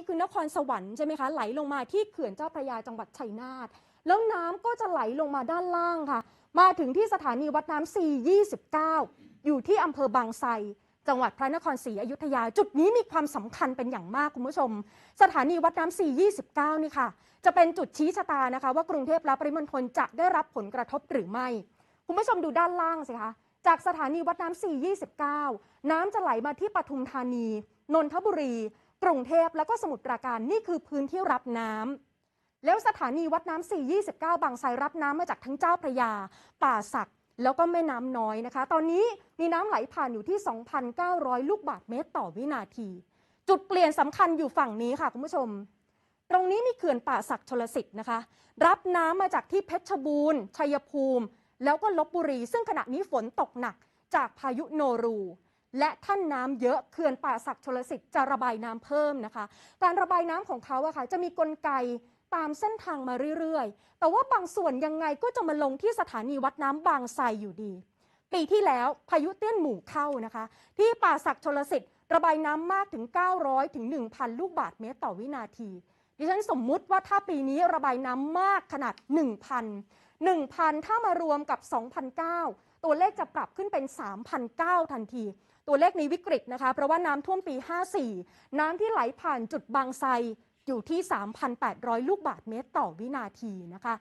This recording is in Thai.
นี้คือนครสวรรค์ใช่ไหมคะไหลลงมาที่เขื่อนเจ้าพระยาจังหวัดชัยนาทแล้วน้ำก็จะไหลลงมาด้านล่างค่ะ มาถึงที่สถานีวัดน้ำ429 อยู่ที่อำเภอบางไทรจังหวัดพระนครศรีอยุธยา จุดนี้มีความสำคัญเป็นอย่างมากคุณผู้ชม สถานีวัดน้ำ429 นี่ค่ะ จะเป็นจุดชี้ชะตานะคะ ว่ากรุงเทพและปริมณฑลจะได้รับผลกระทบหรือไม่ คุณผู้ชมดูด้านล่างสิคะจากสถานีวัดน้ำ429 น้ำจะไหลมาที่ปทุมธานี นนทบุรี กรุงเทพแล้วก็สมุทรปราการนี่คือพื้นที่รับน้ำแล้วสถานีวัดน้ำ429 บางไทรรับน้ำมาจากทั้งเจ้าพระยา ป่าสักแล้วก็แม่น้ำน้อยนะคะ ตอนนี้มีน้ำไหลผ่านอยู่ที่ 2,900 ลูกบาศก์เมตรต่อวินาที จุดเปลี่ยนสำคัญอยู่ฝั่งนี้ค่ะคุณผู้ชม ตรงนี้มีเขื่อนป่าสักชลสิทธิ์นะคะ รับน้ำมาจากที่เพชรบูรณ์ชัยภูมิ แล้วก็ลบบุรี ซึ่งขณะนี้ฝนตกหนักจากพายุโนรู และท่านน้ำเยอะเขื่อนป่าสักดิ์ชลสิทธิ์จะระบายน้ำเพิ่มนะคะ การระบายน้ำของเขาอะค่ะจะมีกลไกตามเส้นทางมาเรื่อยๆ แต่ว่าบางส่วนยังไงก็จะมาลงที่สถานีวัดน้ำบางไทรอยู่ดี ปีที่แล้วพายุเตี้ยนหมู่เข้านะคะ ที่ป่าสักดิ์ชลสิทธิ์ระบายน้ำมากถึง 900ถึง1,000 ลูกบาศก์เมตรต่อวินาที ดิฉันสมมุติว่าถ้าปีนี้ระบายน้ำมากขนาด 1,000 1,000 ถ้ามารวมกับ 2,009 ตัวเลขจะปรับขึ้นเป็น 3,009 ทันที ตัวเลขนี้วิกฤตนะคะ เพราะว่าน้ำท่วมปี 54 น้ำที่ไหลผ่านจุดบางไทรอยู่ที่ 3,800 ลูกบาทเมตรต่อวินาทีนะคะ